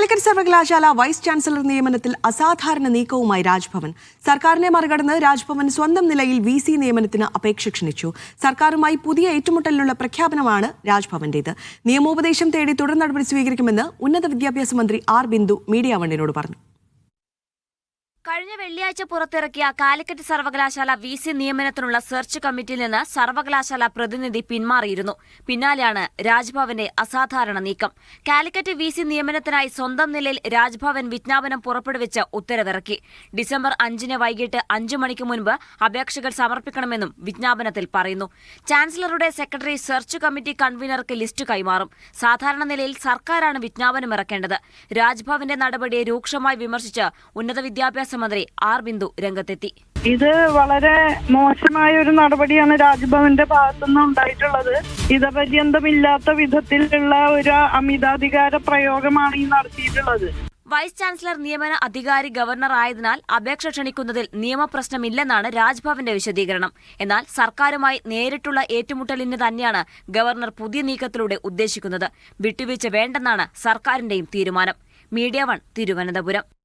കാലിക്കറ്റ് സർവകലാശാല vice chancellor നിയമനത്തിൽ അസാധാരണ നീക്കവുമായി രാജ്ഭവൻ. സർക്കാരിനെ മറികടന്ന് രാജ്ഭവൻ സ്വന്തം നിലയിൽ വി സി നിയമനത്തിന് അപേക്ഷ ക്ഷണിച്ചു. സർക്കാരുമായി പുതിയ ഏറ്റുമുട്ടലിനുള്ള പ്രഖ്യാപനമാണ് രാജ്ഭവന്റേത്. നിയമോപദേശം തേടി തുടർ നടപടി സ്വീകരിക്കുമെന്ന് ഉന്നത വിദ്യാഭ്യാസ മന്ത്രി ആർ ബിന്ദു മീഡിയ വണ്ണിനോട് പറഞ്ഞു. കഴിഞ്ഞ വെള്ളിയാഴ്ച പുറത്തിറക്കിയ കാലിക്കറ്റ് സർവകലാശാല വി സി നിയമനത്തിനുള്ള സെർച്ച് കമ്മിറ്റിയിൽ നിന്ന് സർവകലാശാല പ്രതിനിധി പിന്മാറിയിരുന്നു. പിന്നാലെയാണ് രാജ്ഭവന്റെ അസാധാരണ നീക്കം. കാലിക്കറ്റ് വി സി നിയമനത്തിനായി സ്വന്തം നിലയിൽ രാജ്ഭവൻ വിജ്ഞാപനം പുറപ്പെടുവിച്ച് ഉത്തരവിറക്കി. ഡിസംബർ അഞ്ചിന് വൈകിട്ട് അഞ്ചു മണിക്ക് മുൻപ് അപേക്ഷകൾ സമർപ്പിക്കണമെന്നും വിജ്ഞാപനത്തിൽ പറയുന്നു. ചാൻസലറുടെ സെക്രട്ടറി സെർച്ച് കമ്മിറ്റി കൺവീനർക്ക് ലിസ്റ്റ് കൈമാറും. സാധാരണ നിലയിൽ സർക്കാരാണ് വിജ്ഞാപനം ഇറക്കേണ്ടത്. രാജ്ഭവന്റെ നടപടിയെ രൂക്ഷമായി വിമർശിച്ച് ഉന്നത വിദ്യാഭ്യാസ മന്ത്രി ആർ ബിന്ദു രംഗത്തെത്തി. ഇത് വളരെ മോശമായ ഒരു നടപടിയാണ് രാജ്ഭവന്റെ ഭാഗത്തുനിന്ന് ഉണ്ടായിട്ടുള്ളത്. ഇതപര്യന്തമില്ലാത്ത വിധത്തിലുള്ള ഒരു അമിതാധികാര പ്രയോഗമാണ് ഈ നടത്തിയിട്ടുള്ളത്. വൈസ് ചാൻസലർ നിയമന അധികാരി ഗവർണർ ആയതിനാൽ അപേക്ഷ ക്ഷണിക്കുന്നതിൽ നിയമപ്രശ്നമില്ലെന്നാണ് രാജ്ഭവന്റെ വിശദീകരണം. എന്നാൽ സർക്കാരുമായി നേരിട്ടുള്ള ഏറ്റുമുട്ടലിന് തന്നെയാണ് ഗവർണർ പുതിയ നീക്കത്തിലൂടെ ഉദ്ദേശിക്കുന്നത്. വിട്ടുവീഴ്ച വേണ്ടെന്നാണ് സർക്കാരിന്റെയും തീരുമാനം. Media one Thiruvananthapuram.